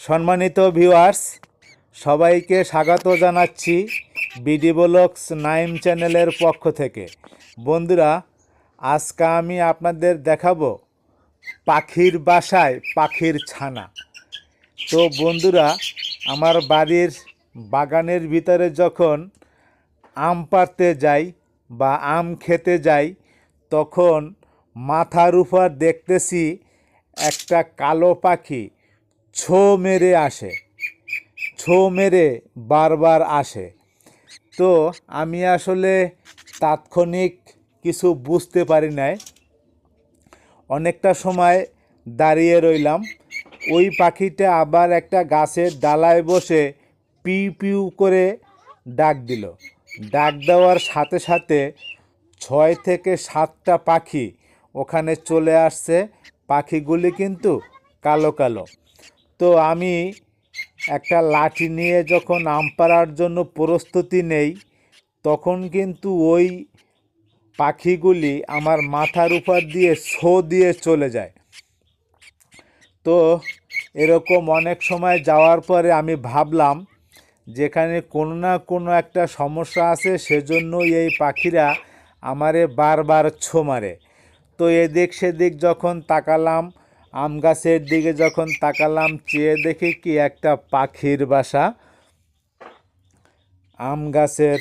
সম্মানিত ভিউয়ার্স সবাইকে স্বাগত জানাচ্ছি বিডি ব্লগস নাইম চ্যানেলের পক্ষ থেকে। বন্ধুরা, আজকে আমি আপনাদের দেখাবো পাখির বাসায় পাখির ছানা। তো বন্ধুরা, আমার বাড়ির বাগানের ভিতরে যখন আম পাড়তে যাই বা আম খেতে যাই, তখন মাথার উপর দেখতেছি একটা কালো পাখি। ছো মেরে আসে। ছো মেরে বারবার আসে। তো আমি আসলে তাৎক্ষণিক কিছু বুঝতে পারি নাই। অনেকটা সময় দাঁড়িয়ে রইলাম। ওই পাখিটা আবার একটা গাছের ডালায় বসে পিউ পিউ করে ডাক দিল। ডাক দেওয়ার সাথে সাথে ছয় থেকে সাতটা পাখি ওখানে চলে আসছে। পাখিগুলি কিন্তু কালো কালো। তো আমি একটা লাঠি নিয়ে যখন আম পাড়ার জন্য প্রস্তুতি নেই, তখন কিন্তু ওই পাখিগুলি আমার মাথার উপর দিয়ে শো দিয়ে চলে যায়। তো এরকম অনেক সময় যাওয়ার পরে আমি ভাবলাম, যেখানে কোনো না কোনো একটা সমস্যা আছে সেজন্য এই পাখিরা আমারে বারবার ছো মারে। তো এদিক সেদিক যখন তাকালাম আম গাছের দিকে যখন তাকালাম, চেয়ে দেখি কি একটা পাখির বাসা। আম গাছের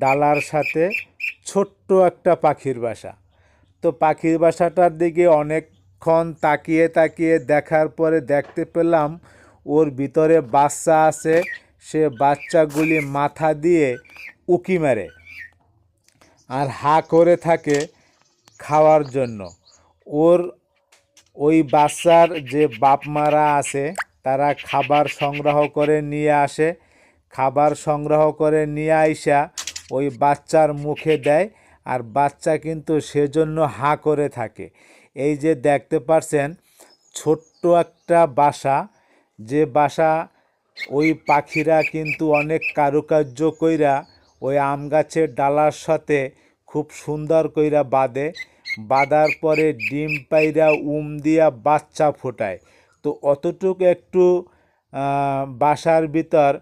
ডালার সাথে ছোট্ট একটা পাখির বাসা। তো পাখির বাসাটার দিকে অনেকক্ষণ তাকিয়ে তাকিয়ে দেখার পরে দেখতে পেলাম, ওর ভিতরে বাচ্চা আছে। সে বাচ্চাগুলি মাথা দিয়ে উকি মারে আর হা করে থাকে খাওয়ার জন্য। ওর ওই বাচ্চার যে বাপ মারা আছে, তারা খাবার সংগ্রহ করে নিয়ে আসে। খাবার সংগ্রহ করে নিয়ে আইসা ওই বাচ্চার মুখে দেয় আর বাচ্চা কিন্তু সেজন্য হা করে থাকে। এই যে দেখতে পারছেন, ছোট্ট একটা বাসা, যে বাসা ওই পাখিরা কিন্তু অনেক কারুকার্য কইরা ওই আম গাছের ডালার সাথে খুব সুন্দর কইরা বাঁধে। বাঁধার পরে ডিম পাইরা, উম দিয়া বাচ্চা ফোটায়। তো অতটুকু একটু বাসার ভিতর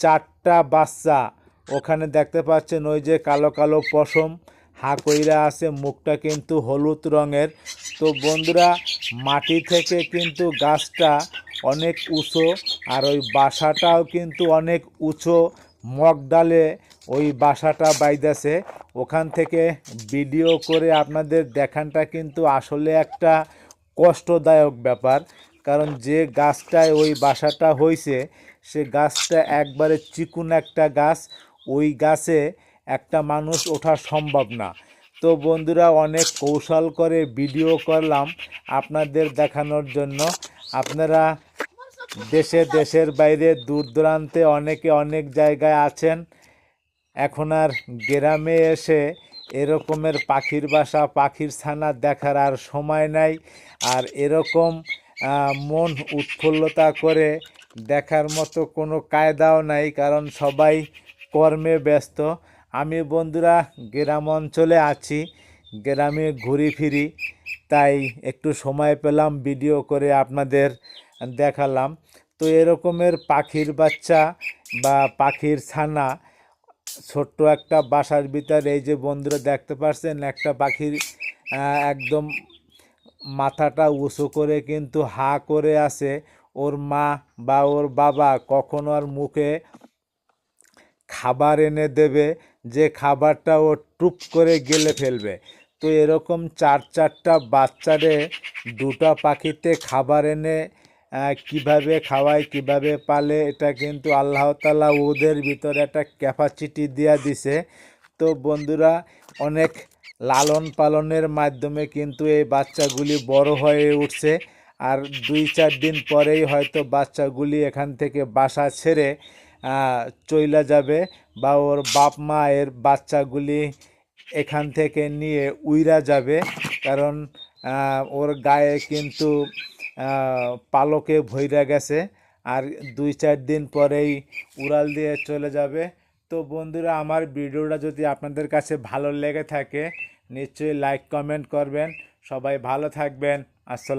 চারটা বাচ্চা ওখানে দেখতে পাচ্ছেন, ওই যে কালো কালো পশম, হা কইরা আছে, মুখটা কিন্তু হলুদ রঙের। তো বন্ধুরা, মাটি থেকে কিন্তু গাছটা অনেক উঁচু, আর ওই বাসাটাও কিন্তু অনেক উঁচু মগ ডালে ওই বাসাটা বাইদাছে। ওখান থেকে ভিডিও করে আপনাদের দেখানটা কিন্তু আসলে একটা কষ্টদায়ক ব্যাপার। কারণ যে গাছটায় ওই বাসাটা হয়েছে সে গাছটা একবারে চিকুন একটা গাছ। ওই গাছে একটা মানুষ ওঠা সম্ভব না। তো বন্ধুরা, অনেক কৌশল করে ভিডিও করলাম আপনাদের দেখানোর জন্য। আপনারা দেশে, দেশের বাইরে, দূর দূরান্তে অনেকে অনেক জায়গায় আছেন। এখন আর গ্রামে এসে এরকমের পাখির বাসা, পাখির ছানা দেখার আর সময় নাই। আর এরকম মন উৎফুল্লতা করে দেখার মতো কোনো কায়দাও নাই, কারণ সবাই কর্মে ব্যস্ত। আমি বন্ধুরা, গ্রাম অঞ্চলে আছি, গ্রামে ঘুরি ফিরি, তাই একটু সময় পেলাম, ভিডিও করে আপনাদের দেখালাম। তো এরকমের পাখির বাচ্চা বা পাখির ছানা ছোট্ট একটা বাসার ভিতর এই যে বন্ধুরা দেখতে পাচ্ছেন, একটা পাখির একদম মাথাটা উঁচু করে কিন্তু হা করে আছে। ওর মা বা ওর বাবা কখনো আর মুখে খাবার এনে দেবে যে খাবারটা ও টুপ করে গেলে ফেলবে। তো এরকম চার চারটা বাচ্চারে দুটো পাখিতে খাবার এনে কীভাবে খাওয়ায়, কীভাবে পালে, এটা কিন্তু আল্লাহ তালা ওদের ভিতরে একটা ক্যাপাসিটি দিয়া দিছে। তো বন্ধুরা, অনেক লালন পালনের মাধ্যমে কিন্তু এই বাচ্চাগুলি বড় হয়ে উঠছে। আর দুই চার দিন পরেই হয়তো বাচ্চাগুলি এখান থেকে বাসা ছেড়ে চইলা যাবে বা ওর বাপ মা এর বাচ্চাগুলি এখান থেকে নিয়ে উইরা যাবে। কারণ ওর গায়ে কিন্তু পালকে ভৈরা গেছে আর দুই চার দিন পরেই উড়াল দিয়ে চলে যাবে। তো বন্ধুরা, আমার ভিডিওটা যদি আপনাদের কাছে ভালো লেগে থাকে, নিশ্চয়ই লাইক কমেন্ট করবেন। সবাই ভালো থাকবেন। আসসালাম